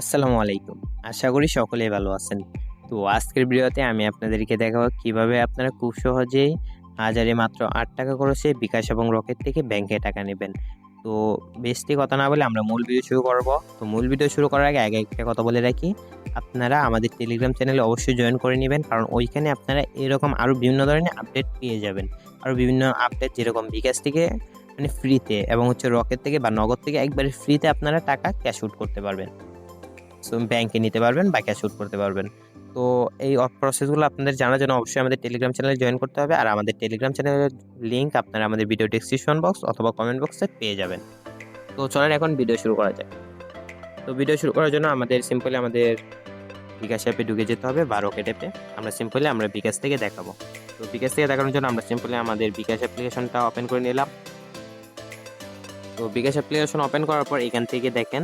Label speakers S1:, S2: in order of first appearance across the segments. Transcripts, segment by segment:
S1: আসসালামু আলাইকুম। আশা করি সকলেই ভালো আছেন। তো আজকের ভিডিওতে আমি আপনাদেরকে দেখাবো কীভাবে আপনারা খুব সহজেই হাজারে মাত্র আট টাকা খরচে বিকাশ এবং রকেট থেকে ব্যাংকে টাকা নেবেন। তো বেশি কথা না বলে আমরা মূল ভিডিও শুরু করব। তো মূল ভিডিও শুরু করার আগে আগে একটা কথা বলে রাখি, আপনারা আমাদের টেলিগ্রাম চ্যানেলে অবশ্যই জয়েন করে নেবেন, কারণ ওইখানে আপনারা এরকম আরও বিভিন্ন ধরনের আপডেট পেয়ে যাবেন। আরও বিভিন্ন আপডেট যেরকম বিকাশ থেকে মানে ফ্রিতে এবং হচ্ছে রকেট থেকে বা নগদ থেকে একবারে ফ্রিতে আপনারা টাকা ক্যাশ আউট করতে পারবেন। ব্যাংকে নিতে পারবেন বা ক্যাশ আউট করতে পারবেন। তো এই প্রসেসগুলো আপনাদের জানার জন্য অবশ্যই আমাদের টেলিগ্রাম চ্যানেলে জয়েন করতে হবে। আর আমাদের টেলিগ্রাম চ্যানেলের লিঙ্ক আপনারা আমাদের ভিডিও ডেসক্রিপশন বক্স অথবা কমেন্ট বক্সে পেয়ে যাবেন। তো চলেন এখন ভিডিও শুরু করা যায় তো ভিডিও শুরু করার জন্য আমাদের সিম্পলি আমাদের বিকাশ অ্যাপে ঢুকে যেতে হবে বা রকেট অ্যাপে আমরা সিম্পলি আমরা বিকাশ থেকে দেখাবো। তো বিকাশ থেকে দেখানোর জন্য আমরা সিম্পলি আমাদের বিকাশ অ্যাপ্লিকেশনটা ওপেন করে নিলাম। তো বিকাশ অ্যাপ্লিকেশন ওপেন করার পর এখান থেকে দেখেন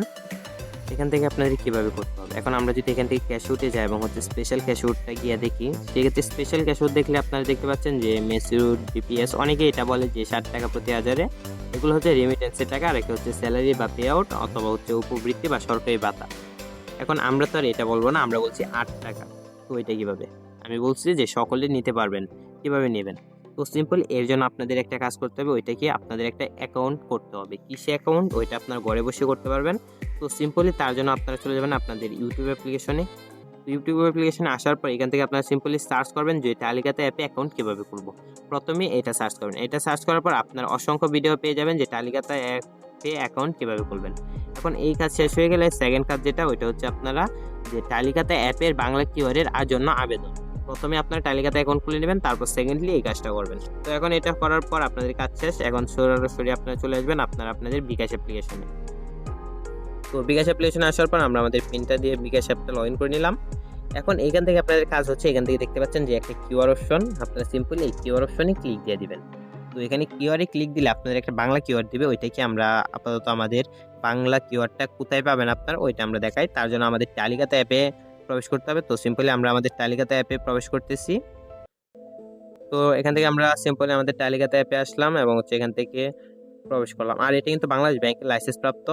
S1: এখান থেকে আপনাদের কীভাবে করতে হবে? এখন আমরা যদি এখান থেকে ক্যাশ উঠে যাই এবং হচ্ছে স্পেশাল ক্যাশ উটটা গিয়ে দেখি, সেক্ষেত্রে স্পেশাল ক্যাশ উট দেখলে আপনারা দেখতে পাচ্ছেন যে মেসিউড ডিপিএস অনেকে এটা বলে যে ষাট টাকা প্রতি হাজারে। এগুলো হচ্ছে রেমিটেন্সের টাকা, আর একটা হচ্ছে স্যালারি বা পে আউট অথবা হচ্ছে উপবৃত্তি বা সরকারি ভাতা। এখন আমরা তো আর এটা বলব না, আমরা বলছি আট টাকা। তো এটা কীভাবে? আমি বলছি যে সকলে নিতে পারবেন, কীভাবে নেবেন? তো সিম্পল এর জন্য আপনাদের একটা কাজ করতে হবে ওইটা কি আপনাদের একটা অ্যাকাউন্ট করতে হবে। কিসে অ্যাকাউন্ট ওইটা আপনার ঘরে বসে করতে পারবেন। তো সিম্পলি তার জন্য আপনারা চলে যাবেন আপনাদের ইউটিউব অ্যাপ্লিকেশনে ইউটিউব অ্যাপ্লিকেশনে আসার পর এখান থেকে আপনারা সিম্পলি সার্চ করবেন যে টালিকাতে অ্যাপে অ্যাকাউন্ট কীভাবে করব। প্রথমে এটা সার্চ করবেন। এটা সার্চ করার পর আপনার অসংখ্য ভিডিও পেয়ে যাবেন যে তালিকাতে অ্যাপে অ্যাকাউন্ট কীভাবে খুলবেন এখন এই কাজ শেষ হয়ে গেলে সেকেন্ড কাজ যেটা, ওইটা হচ্ছে আপনারা যে তালিকাতে অ্যাপের বাংলা কিওয়ার্ডের আর জন্য আবেদন। প্রথমে আপনার তালিকাতে অ্যাকাউন্ট খুলে নেবেন, তারপর সেকেন্ডলি এই কাজটা করবেন। তো এখন এটা করার পর আপনাদের কাজ শেষ। এখন সরাসরি আপনারা চলে আসবেন আপনারা, আপনাদের বিকাশ অ্যাপ্লিকেশনে তো বিকাশ অ্যাপ্লিকেশনে আসার পর আমরা আমাদের পিনটা দিয়ে বিকাশ অ্যাপটা লগ ইন করে নিলাম। এখন এখান থেকে আপনাদের কাজ হচ্ছে এখান থেকে দেখতে পাচ্ছেন যে একটা কিউআর অপশন আপনারা সিম্পলি এই কিউআর অপশনে ক্লিক দিয়ে দিবেন। তো এখানে কিউআরে ক্লিক দিলে আপনাদের একটা বাংলা কিউআর দিবে, ওইটাকে আমরা আপাতত আমাদের বাংলা কিউআরটা কোথায় পাবেন আপনার, ওইটা আমরা দেখাই। তার জন্য আমাদের তালিকাতে অ্যাপে প্রবেশ করতে হবে। তো সিম্পলি আমরা আমাদের তালিকাতে অ্যাপে প্রবেশ করতেছি। তো এখান থেকে আমরা সিম্পলি আমাদের তালিকাতে অ্যাপে আসলাম এবং হচ্ছে এখান থেকে প্রবেশ করলাম। আর এটা কিন্তু বাংলাদেশ ব্যাংকের লাইসেন্স প্রাপ্ত।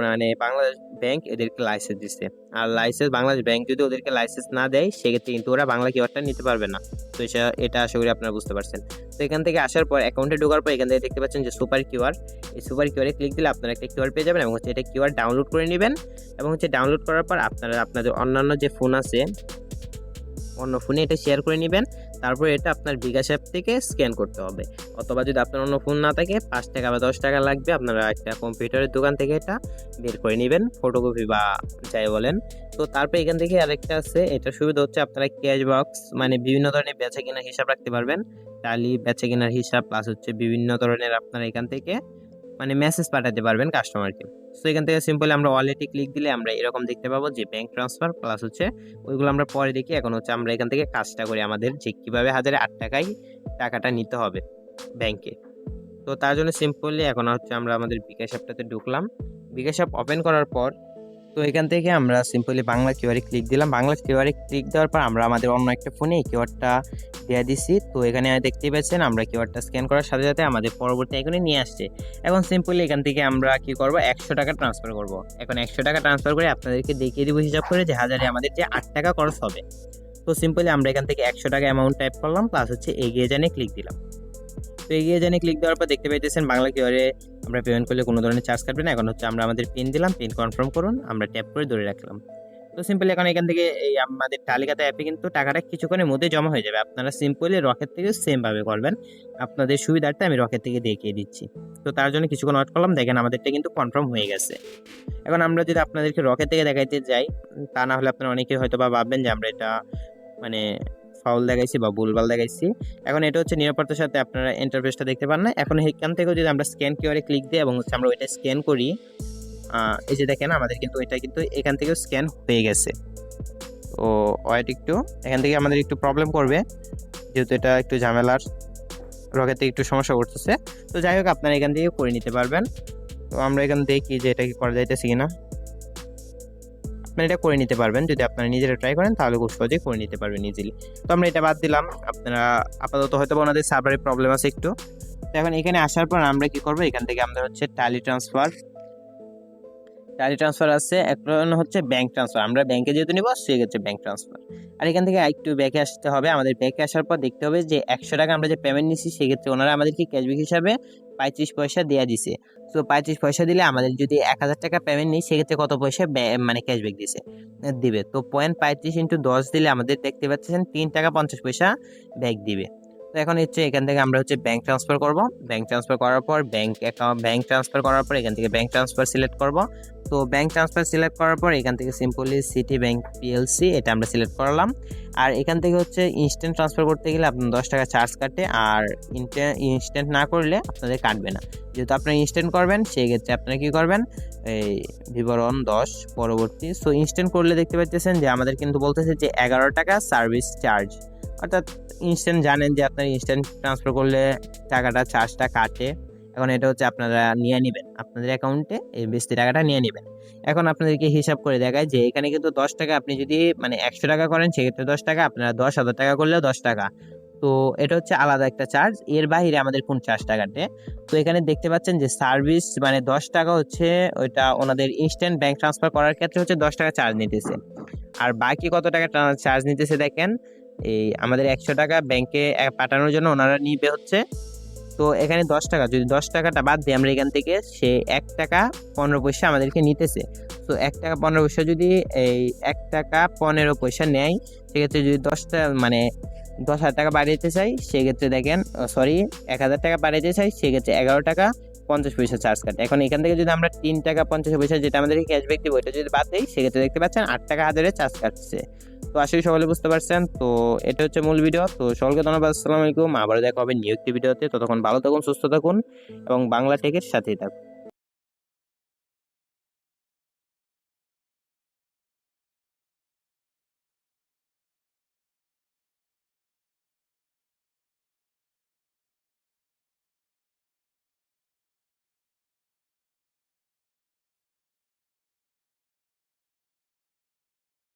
S1: মানে বাংলাদেশ ব্যাংক এদেরকে লাইসেন্স দিচ্ছে আর লাইসেন্স বাংলাদেশ ব্যাংক যদি ওদেরকে লাইসেন্স না দেয়, সেক্ষেত্রে কিন্তু ওরা বাংলা কিওয়ার্ডটা নিতে পারবে না। তো এটা আশা করি আপনারা বুঝতে পারছেন। তো এখান থেকে আসার পর অ্যাকাউন্টে ঢোকার পর এখান থেকে দেখতে পাচ্ছেন যে সুপার কিউআর এই সুপার কিউআরে ক্লিক দিলে আপনারা একটা কিউআর পেয়ে যাবেন এবং হচ্ছে এটা কিউআর ডাউনলোড করে নেবেন এবং হচ্ছে ডাউনলোড করার পর আপনারা, আপনাদের অন্যান্য যে ফোন আছে, অন্য ফোনে এটা শেয়ার করে নেবেন। তারপর এটা আপনার বিকাশ অ্যাপ থেকে স্ক্যান করতে হবে। অথবা যদি আপনার অন্য ফোন না থাকে, পাঁচ টাকা বা দশ টাকা লাগবে, আপনারা একটা কম্পিউটারের দোকান থেকে এটা বের করে নেবেন ফটোকপি বা যাই বলেন। তো তারপর এখান থেকে আরেকটা আছে, এটা সুবিধা হচ্ছে আপনারা ক্যাশ বক্স মানে বিভিন্ন ধরনের বেচা কেনার হিসাব রাখতে পারবেন। টালি বেচা কেনার হিসাব প্লাস হচ্ছে বিভিন্ন ধরনের আপনারা এখান থেকে মানে মেসেজ পাঠাতে পারবেন কাস্টমারকে সো এখান থেকে সিম্পলি আমরা ওয়ালেটে ক্লিক দিলে আমরা এরকম দেখতে পাবো যে ব্যাঙ্ক ট্রান্সফার প্লাস হচ্ছে ওইগুলো আমরা পরে দেখি। এখন হচ্ছে আমরা এখান থেকে কাজটা করি আমাদের যে কীভাবে হাজারে আট টাকায় টাকাটা নিতে হবে ব্যাংকে তো তার জন্য সিম্পলি এখন হচ্ছে আমরা আমাদের বিকাশ অ্যাপটাতে ঢুকলাম। বিকাশ অ্যাপ ওপেন করার পর তো এখান থেকে আমরা সিম্পলি বাংলা কিওয়ারে ক্লিক দিলাম। বাংলা কিওয়ারে ক্লিক দেওয়ার পর আমরা আমাদের অন্য একটা ফোনে এই কিওয়ারটা দেওয়া দিচ্ছি তো এখানে দেখতে পাচ্ছেন আমরা কিওয়ারটা স্ক্যান করার সাথে সাথে আমাদের পরবর্তী এখানে নিয়ে আসছে। এখন সিম্পলি এখান থেকে আমরা কি করব? একশো টাকা ট্রান্সফার করব। এখন একশো টাকা ট্রান্সফার করে আপনাদেরকে দেখিয়ে দিব হিসাব করে যে হাজারে আমাদের যে আট টাকা খরচ হবে। তো সিম্পলি আমরা এখান থেকে একশো টাকা অ্যামাউন্ট টাইপ করলাম প্লাস হচ্ছে এগিয়ে জানে ক্লিক দিলাম। তো এগিয়ে জানে ক্লিক দেওয়ার পর দেখতে পাইতেছেন বাংলা কিওয়ারে আমরা পেমেন্ট করলে কোনো ধরনের চার্জ কাটবে না। এখন হচ্ছে আমরা আমাদের পিন দিলাম পিন কনফার্ম করুন, আমরা ট্যাপ করে ধরে রাখলাম। তো সিম্পলি এখন এখান থেকে এই আমাদের তালিকাতে অ্যাপে কিন্তু টাকাটা কিছুক্ষণের মধ্যে জমা হয়ে যাবে। আপনারা সিম্পলি রকেট থেকে সেমভাবে করবেন আপনাদের সুবিধার্থে আমি রকেট থেকে দেখিয়ে দিচ্ছি। তো তার জন্য কিছুক্ষণ ওয়েট করলাম, দেখেন আমাদেরটা কিন্তু কনফার্ম হয়ে গেছে। এখন আমরা যদি আপনাদেরকে রকেট থেকে দেখাইতে যাই, তা না হলে আপনারা অনেকে হয়তো বা ভাববেন যে আমরা এটা মানে ফাউল দেখাইছি বা ভুলভাল দেখাইছি। এখন এটা হচ্ছে নিরাপত্তার সাথে আপনারা ইন্টারফেসটা দেখতে পান না। এখন এখান থেকেও যদি আমরা স্ক্যান কিওয়ারে ক্লিক দিই এবং হচ্ছে আমরা ওইটা স্ক্যান করি এই যে দেখেন আমাদের কিন্তু এটা কিন্তু এখান থেকেও স্ক্যান হয়ে গেছে। তো ওয়েট একটু, এখান থেকে আমাদের একটু প্রবলেম করবে, যেহেতু এটা একটু ঝামেলার রকেতে একটু সমস্যা করতেছে। তো যাই হোক, আপনারা এখান থেকে করে নিতে পারবেন। তো আমরা এখানে দেখি যে এটা কি করা যাইতেছে কিনা। আপনারা এটা করে নিতে পারবেন। যদি আপনারা নিজেরা ট্রাই করেন, তাহলে খুব সহজেই করে নিতে পারবেন ইজিলি তো আমরা এটা বাদ দিলাম। আপনারা আপাতত হয়তো ওনাদের সার্ভারের প্রবলেম আছে একটু। তো এখন এখানে আসার পর আমরা কি করব? এখান থেকে আমাদের হচ্ছে টালি ট্রান্সফার ট্যালি ট্রান্সফার আছে। একটা হচ্ছে ব্যাংক ট্রান্সফার আমরা ব্যাংকে যেহেতু নিব হচ্ছে ব্যাংক ট্রান্সফার আর এখান থেকে একটু ব্যাকে আসতে হবে। আমাদের ব্যাকে আসার পর দেখতে হবে যে একশো টাকা আমরা যে পেমেন্ট নিচ্ছি সেক্ষেত্রে ওনারা আমাদেরকে ক্যাশব্যাক হিসাবে পঁয়ত্রিশ পয়সা দেওয়া দিছে। তো পঁয়ত্রিশ পয়সা দিলে আমাদের যদি এক হাজার টাকা পেমেন্ট নিই, সেক্ষেত্রে কত পয়সা মানে ক্যাশব্যাক দিছে, দিবে। তো পয়েন্ট পঁয়ত্রিশ ইন্টু দশ দিলে আমাদের দেখতে পাচ্ছেন তিন টাকা পঞ্চাশ পয়সা ব্যাক দিবে। তো এখন হচ্ছে এখান থেকে আমরা হচ্ছে ব্যাঙ্ক ট্রান্সফার করব। ব্যাঙ্ক ট্রান্সফার করার পর ব্যাঙ্ক অ্যাকাউন্ট ব্যাঙ্ক ট্রান্সফার করার পর এখান থেকে ব্যাঙ্ক ট্রান্সফার সিলেক্ট করব। তো ব্যাংক ট্রান্সফার সিলেক্ট করার পর এখান থেকে সিম্পলি সিটি ব্যাংক পিএলসি এটা আমরা সিলেক্ট করলাম। আর এখান থেকে হচ্ছে ইনস্ট্যান্ট ট্রান্সফার করতে গেলে আপনার দশ টাকা চার্জ কাটে আর ইনস্ট্যান্ট না করলে আপনাদের কাটবে না। যেহেতু আপনারা ইনস্ট্যান্ট করবেন সেই ক্ষেত্রে আপনারা কী করবেন? এই বিবরণ দশ পরবর্তী। সো ইনস্ট্যান্ট করলে দেখতে পাচ্ছেন যে আমাদের কিন্তু বলতেছে যে এগারো টাকা সার্ভিস চার্জ অর্থাৎ ইনস্ট্যান্ট জানেন যে আপনার ইনস্ট্যান্ট ট্রান্সফার করলে টাকাটা চার্জটা কাটে। এখন এটা হচ্ছে আপনারা নিয়ে নেবেন। আপনাদের অ্যাকাউন্টে এই বেশি টাকাটা নিয়ে নেবেন। এখন আপনাদেরকে হিসাব করে দেখায় যে এখানে কিন্তু দশ টাকা আপনি যদি মানে একশো টাকা করেন, সেক্ষেত্রে দশ টাকা, আপনারা দশ হাজার টাকা করলেও দশ টাকা। তো এটা হচ্ছে আলাদা একটা চার্জ এর বাইরে আমাদের কোন চার্জটা কাটে তো এখানে দেখতে পাচ্ছেন যে সার্ভিস মানে দশ টাকা হচ্ছে ওইটা ওনাদের ইনস্ট্যান্ট ব্যাংক ট্রান্সফার করার ক্ষেত্রে হচ্ছে দশ টাকা চার্জ নিতেছে। আর বাকি কত টাকা চার্জ নিতেছে দেখেন, এই আমাদের একশো টাকা ব্যাংকে পাঠানোর জন্য ওনারা নিবে হচ্ছে তো এখানে দশ টাকা, যদি দশ টাকাটা বাদ দিই আমরা এখান থেকে, সে এক টাকা পনেরো পয়সা আমাদেরকে নিতেছে। তো এক টাকা পনেরো পয়সা যদি এই এক টাকা পনেরো পয়সা নেয়, সেক্ষেত্রে যদি দশটা মানে দশ হাজার টাকা বাড়িয়ে চাই, সেক্ষেত্রে দেখেন সরি, এক হাজার টাকা বাড়িয়ে চাই, সেক্ষেত্রে এগারো টাকা পঞ্চাশ পয়সা চার্জ কাটে। এখন এখান থেকে যদি আমরা তিন টাকা পঞ্চাশ পয়সা যেটা আমাদেরকে ক্যাশব্যাক দিব ওইটা যদি বাদ দিই, সেক্ষেত্রে দেখতে পাচ্ছেন আট টাকা হাজারে চার্জ কাটছে। তো আসলে সকলে বুঝতে পারছেন। তো এটা হচ্ছে মূল ভিডিও তো সকলকে ধন্যবাদ, আসসালামু আলাইকুম। আবার দেখা হবে নিউ ভিডিওতে ততক্ষণ ভালো থাকুন, সুস্থ থাকুন এবং বাংলা টেকের সাথেই থাকুন।